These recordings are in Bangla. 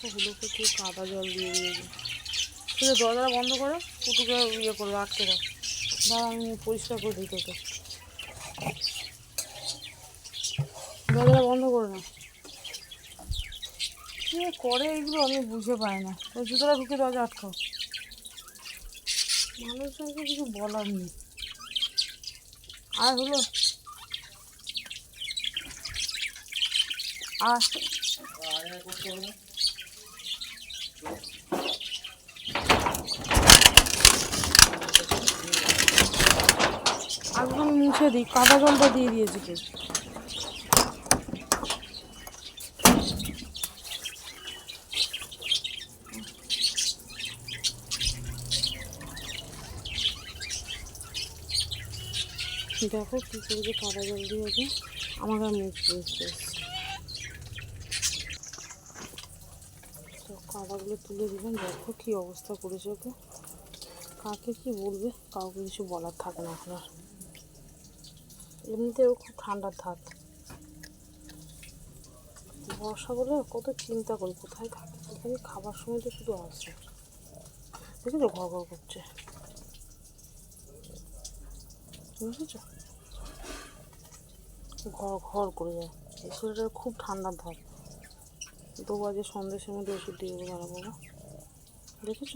দেখো হুলো কাদা জল দিয়ে দিয়েছে। ঠিক দরজাটা বন্ধ করো পুটুকে ইয়ে করবে আটকে দাও। দাঁড়া আমি পরিষ্কার করে দিই তোকে। দরজাটা বন্ধ করো না। কি করে এগুলো আমি বুঝে পাই না। ওই জুতোটা ঢুকে দরজা আটকাও। মানুষজনকে কিছু বলার নেই। আর হলো। আর একদম মুছে দিই, কাদা জলটা দিয়ে দিয়েছি তো। দেখো কী করে যে কাদা জল দিয়েছে আমাকে আর মুখ বুঝতে তো কাদাগুলো তুলে দিলাম দেখো কী অবস্থা করেছে ওকে। কাকে কি বলবে, কাউকে কিছু বলার থাকে না আর। এমনিতেও খুব ঠান্ডার ধাত বর্ষা বলে কত চিন্তা করি, কোথায় থাকে এখানে খাবার সময় তো শুধু আসে দেখি ঘর ঘর করছে। বুঝেছ? ঘর ঘর করে যায়। এই শরীরটা খুব ঠান্ডার ধাপ দু বাজে সন্ধ্যের মধ্যে ওষুধ দিয়ে দেবো দাঁড়া বাবা। দেখেছ?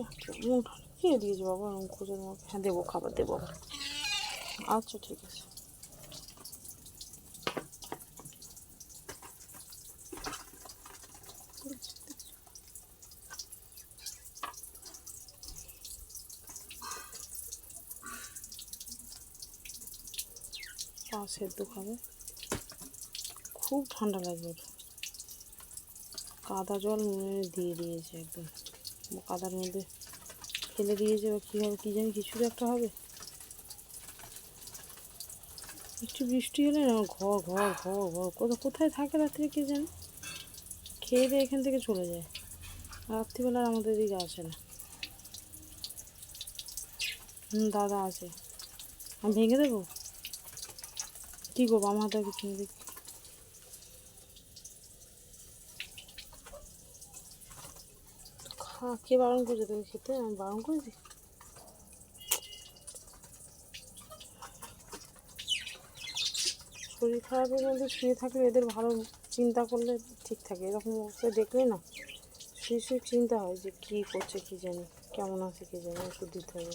মুখ কে দিয়েছে বাবা এরকম খুঁজে তোমাকে হ্যাঁ দেবো খাবার, দেবো। আচ্ছা ঠিক আছে। পা সেদ্ধ খাবে খুব ঠান্ডা লাগবে ওর কাদা জল দিয়ে দিয়েছে একদম। কাদার মধ্যে ফেলে দিয়েছে বা কী হবে, কী জানি কিছু একটা হবে। একটু বৃষ্টি হলে না ঘর ঘর ঘর ঘর কোথায় কোথায় থাকে রাত্রে কে জানে? খেয়ে দিয়ে এখান থেকে চলে যায়। রাত্রিবেলা আমাদের দিকে আসে না। হুম দাদা আছে। আমি ভেঙে দেবো? কী করব আমার হাতে কিছু দেখি খা কে বারণ করেছে তুমি খেতে আমি বারণ করেছি? শরীর খারাপের মধ্যে শুয়ে থাকলে এদের ভালো চিন্তা করলে ঠিক থাকে। এরকম অবস্থায় দেখলে না, শুয়ে শুয়ে চিন্তা হয় যে কী করছে কী জানি, কেমন আছে কী জানি ওষুধ দিতে হবে।